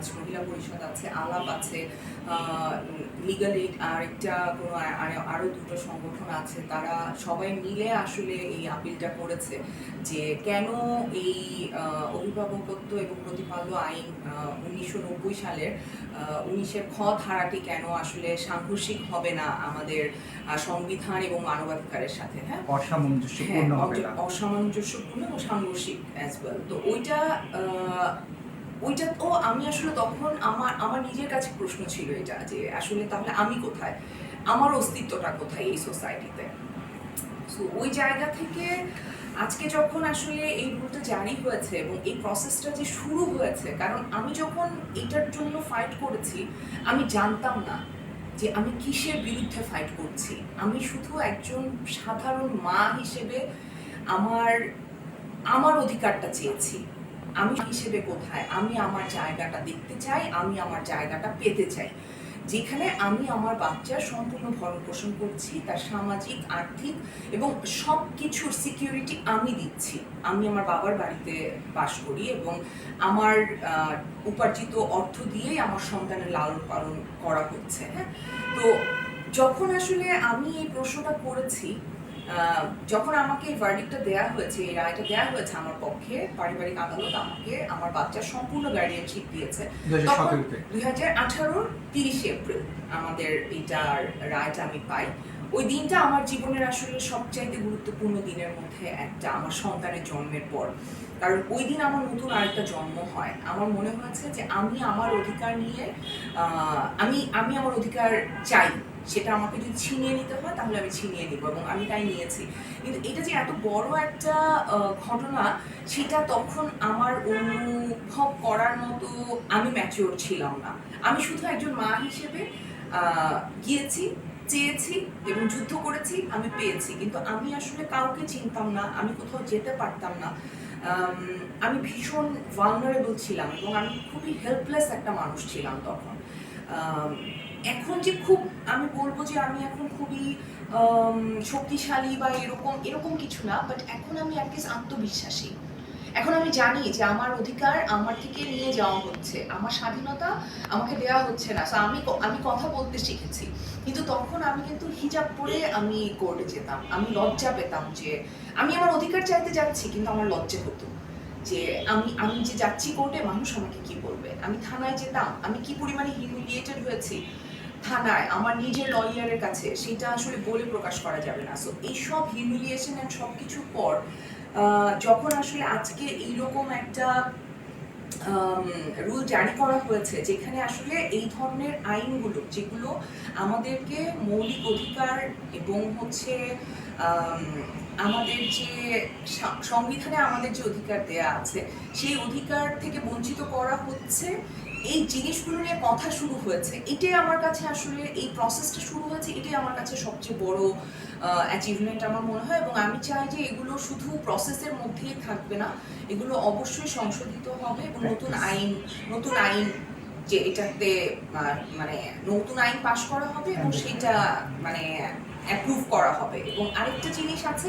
বাংলাদেশ মহিলা পরিষদ আছে আলাপ আছে লিগাল এইড আরেকটা কোনো আর- আর- দুটো সংগঠন আছে তারা সবাই মিলে আসলে এই আপিলটা করেছে যে কেন এই অভিভাবকত্ব এবং প্রতিপাল্য আইন উনিশশো নব্বই সালের উনিশের খ ধারাটি কেন আসলে সাংঘর্ষিক হবে না আমাদের সংবিধান এবং মানবাধিকারের সাথে হ্যাঁ? অসামঞ্জস্যপূর্ণ হ্যাঁ, অসামঞ্জস্যপূর্ণ এবং সাংঘর্ষিক অ্যাজ ওয়েল তো ওইটা ওইটা তো আমি আসলে তখন আমার আমার নিজের কাছে প্রশ্ন ছিল এটা যে আসলে তাহলে আমি কোথায়? আমার অস্তিত্বটা কোথায় এই সোসাইটিতে সো ওই জায়গা থেকে আজকে যখন আসলে এই রুলটা জারি হয়েছে এবং এই প্রসেসটা যে শুরু হয়েছে, কারণ আমি যখন এটার জন্য ফাইট করেছি, আমি জানতাম না যে আমি কিসের বিরুদ্ধে ফাইট করছি। আমি শুধু একজন সাধারণ মা হিসেবে আমার আমার অধিকারটা চেয়েছি। আমি হিসেবে কোথায়? আমি আমার জায়গাটা দেখতে চাই, আমি আমার জায়গাটা পেতে চাই। যেখানে আমি আমার বাচ্চার সম্পূর্ণ ভরণ পোষণ করছি, তার সামাজিক, আর্থিক এবং সব কিছুর সিকিউরিটি আমি দিচ্ছি। আমি আমার বাবার বাড়িতে বাস করি এবং আমার উপার্জিত অর্থ দিয়েই আমার সন্তানের লালন পালন করা হচ্ছে হ্যাঁ? তো যখন আসলে আমি এই প্রশ্নটা করেছি যখন আমাকে এই ভার্ডিকটা দেয়া হয়েছে এই রায়টা দেয়া হয়েছে আমার পক্ষে পারিবারিক আদালত আমাকে আমার বাচ্চার সম্পূর্ণ গার্ডিয়ানশিপ দিয়েছে দুই হাজার আঠারোর তিরিশে এপ্রিল আমাদের এইটার রায়টা আমি পাই। ওই দিনটা আমার জীবনের আসলে সবচাইতে গুরুত্বপূর্ণ দিনের মধ্যে একটা আমার সন্তানের জন্মের পর। কারণ ওই দিন আমার নতুন আরেকটা জন্ম হয়। আমার মনে হয়েছে যে আমি আমার অধিকার নিয়ে আহ, আমি আমি আমার অধিকার চাই। সেটা আমাকে যদি ছিনিয়ে নিতে হয় তাহলে আমি ছিনিয়ে নিব এবং আমি তাই নিয়েছি। কিন্তু এটা যে এত বড় একটা ঘটনা সেটা তখন আমার অনুভব করার মতো আমি ম্যাচিওর ছিলাম না। আমি শুধু একজন মা হিসেবে গিয়েছি চেয়েছি এবং যুদ্ধ করেছি আমি পেয়েছি। কিন্তু আমি আসলে কাউকে চিনতাম না আমি কোথাও যেতে পারতাম না। আম, ভীষণ ভালনারেবল ছিলাম এবং আমি খুবই হেল্পলেস একটা মানুষ ছিলাম তখন। এখন যে খুব, আমি বলব যে আমি এখন খুবই শক্তিশালী বা এরকম এরকম কিছু না বাট এখন আমি অ্যাটলিস্ট আত্মবিশ্বাসী। এখন আমি জানি যে আমার অধিকার আমার থেকে নিয়ে যাওয়া হচ্ছে। আমার স্বাধীনতা আমাকে দেওয়া হচ্ছে না। আমি আমি কথা বলতে শিখেছি। কিন্তু তখন আমি কিন্তু হিজাব পরে আমি কোর্টে যেতাম। আমি লজ্জা পেতাম যে, আমি আমার অধিকার চাইতে যাচ্ছি, কিন্তু আমার লজ্জা হতো যে আমি আমি যে যাচ্ছি কোর্টে, মানুষ আমাকে কি বলবে? আমি থানায় যেতাম, আমি কি পরিমাণে হিউমিলিয়েটেড হয়েছি? থানায়, আমার নিজের লয়ারের কাছে, সেটা আসলে বলে প্রকাশ করা যাবে না। সো এইসব হিউমিলিয়েশন অ্যান্ড সব কিছুর পর যখন আসলে আজকে এইরকম একটা রুল জারি করা হয়েছে যেখানে আসলে এই ধরনের আইনগুলো যেগুলো আমাদেরকে মৌলিক অধিকার এবং হচ্ছে আম, আমাদের যে সংবিধানে আমাদের যে অধিকার দেয়া আছে সেই অধিকার থেকে বঞ্চিত করা হচ্ছে এই জিনিসগুলো নিয়ে কথা শুরু হয়েছে এটাই আমার কাছে আসলে এই প্রসেসটা শুরু হয়েছে এটাই আমার কাছে সবচেয়ে বড় অ্যাচিভমেন্ট আমার মনে হয় এবং আমি চাই যে এগুলো শুধু প্রসেসের মধ্যেই থাকবে না এগুলো অবশ্যই সংশোধিত হবে এবং নতুন আইন নতুন আইন যে এটাতে মানে নতুন আইন পাশ করা হবে এবং সেটা মানে অ্যাপ্রুভ করা হবে। এবং আরেকটা জিনিস আছে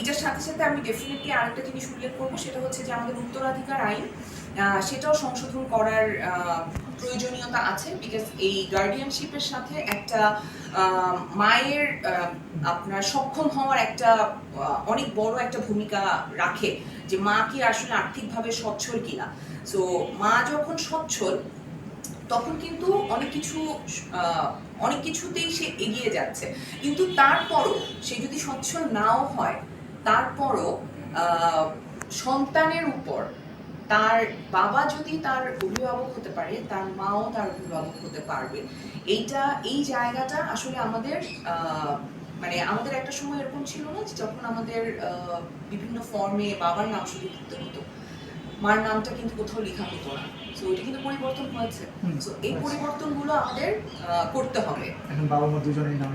এটার সাথে সাথে আমি ডেফিনেটলি আরেকটা জিনিস উল্লেখ করব সেটা হচ্ছে যে আমাদের উত্তরাধিকার আইন সেটাও সংশোধন করার প্রয়োজনীয়তা আছে বিকজ এই গার্ডিয়ানশিপের সাথে একটা মায়ের আপনার সক্ষম হওয়ার একটা অনেক বড় একটা ভূমিকা রাখে যে মা কি আসলে আর্থিকভাবে সচ্ছল কিনা। সো মা যখন সচ্ছল তখন কিন্তু অনেক কিছু অনেক কিছুতেই সে এগিয়ে যাচ্ছে। কিন্তু তারপরও সে যদি সচ্ছল নাও হয়, তারপরও সন্তানের উপর তার বাবা যদি তার অভিভাবক হতে পারে, তার মাও তার অভিভাবক হতে পারবে। এইটা, এই জায়গাটা আসলে আমাদের মানে আমাদের একটা সময় এরকম ছিল না যখন আমাদের বিভিন্ন ফর্মে বাবার নাম শুধু লিখতে হতো। মার নামটা কিন্তু কোথাও লেখা হতো না। তো এটা কিন্তু পরিবর্তন হয়েছে। তো এই পরিবর্তন পরিবর্তনগুলো আমাদের আহ, করতে হবে। এখন বাবা মা দুজনেই নামে